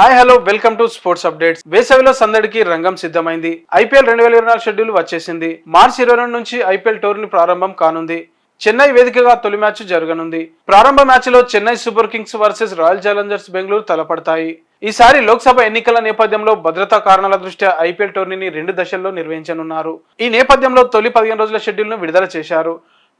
Hi hello welcome to sports updates వేసవిలో సందడికి రంగం సిద్ధమైంది. ఐపీఎల్ రెండు వేల ఇరవై నాలుగు షెడ్యూల్ వచ్చేసింది. మార్చి ఇరవై రెండు నుంచి ఐపీఎల్ టోర్ని ప్రారంభం కానుంది. చెన్నై వేదికగా తొలి మ్యాచ్ జరగనుంది. ప్రారంభ మ్యాచ్లో Chennai Super Kings versus Royal Challengers Bengaluru తలపడతాయి. ఈసారి లోక్సభ ఎన్నికల నేపథ్యంలో భద్రతా కారణాల దృష్ట్యా ఐపీఎల్ టోర్నీని రెండు దశల్లో నిర్వహించనున్నారు. ఈ నేపథ్యంలో తొలి పదిహేను రోజుల షెడ్యూల్ను విడుదల చేశారు.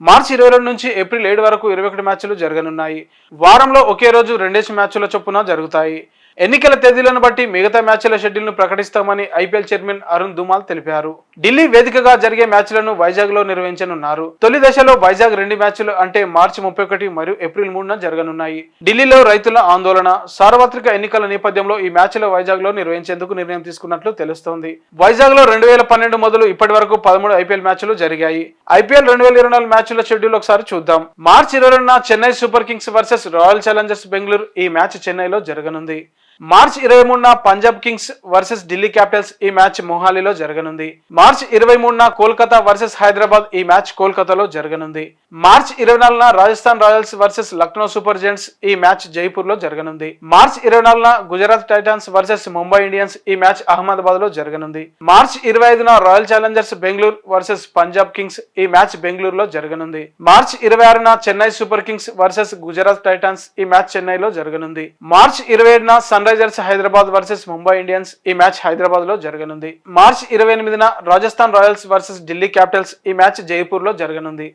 మార్చి ఇరవై రెండు నుంచి ఏప్రిల్ ఏడు వరకు ఇరవై ఒకటి మ్యాచ్లు జరగనున్నాయి. వారంలో ఒకే రోజు రెండేసి మ్యాచ్ల చొప్పున జరుగుతాయి. ఎన్నికల తేదీలను బట్టి మిగతా మ్యాచ్ల షెడ్యూల్ను ప్రకటిస్తామని ఐపీఎల్ చైర్మన్ అరుణ్ దుమాల్ తెలిపారు. ఢిల్లీ వేదికగా జరిగే మ్యాచ్లను వైజాగ్లో నిర్వహించనున్నారు. తొలి దశలో వైజాగ్ రెండు మ్యాచ్లు అంటే మార్చి ముప్పై ఒకటి మరియు ఏప్రిల్ మూడున జరగనున్నాయి. ఢిల్లీలో రైతుల ఆందోళన సార్వత్రిక ఎన్నికల నేపథ్యంలో ఈ మ్యాచ్లు వైజాగ్లో నిర్వహించేందుకు నిర్ణయం తీసుకున్నట్లు తెలుస్తోంది. వైజాగ్లో రెండు వేల పన్నెండు మొదలు ఇప్పటి వరకు పదమూడు ఐపీఎల్ మ్యాచ్లు జరిగాయి. ఐపీఎల్ రెండు వేల ఇరవై నాలుగు మ్యాచ్ల షెడ్యూల్ ఒకసారి చూద్దాం. మార్చి ఇరవై Chennai Super Kings versus Royal Challengers Bengaluru ఈ మ్యాచ్ చెన్నైలో జరగనుంది. మార్చ్ ఇరవై మూడున Punjab Kings versus Delhi Capitals ఈ మ్యాచ్ మొహాలీలో జరగనుంది. మార్చ్ ఇరవై మూడున కోల్కతా వర్సెస్ హైదరాబాద్ ఈ మ్యాచ్ కోల్కతాలో జరగనుంది. మార్చ్ ఇరవై నాలుగున Rajasthan Royals versus Lucknow Super Giants ఈ మ్యాచ్ జైపూర్లో జరగనుంది. మార్చ్ ఇరవై నాలుగున Gujarat Titans versus Mumbai Indians ఈ మ్యాచ్ అహ్మదాబాద్లో జరగనుంది. మార్చ్ ఇరవై ఐదున Royal Challengers Bengaluru versus Punjab Kings ఈ మ్యాచ్ బెంగళూరులో జరగనుంది. మార్చ్ ఇరవై ఆరున Chennai Super Kings versus Gujarat Titans ఈ మ్యాచ్ చెన్నైలో జరగనుంది. మార్చ్ ఇరవై ఏడున Sunrisers Hyderabad versus Mumbai Indians ఈ మ్యాచ్ హైదరాబాద్లో జరగనుంది. మార్చ్ ఇరవై ఎనిమిదిన Rajasthan Royals versus Delhi Capitals ఈ మ్యాచ్ జైపూర్లో జరగనుంది.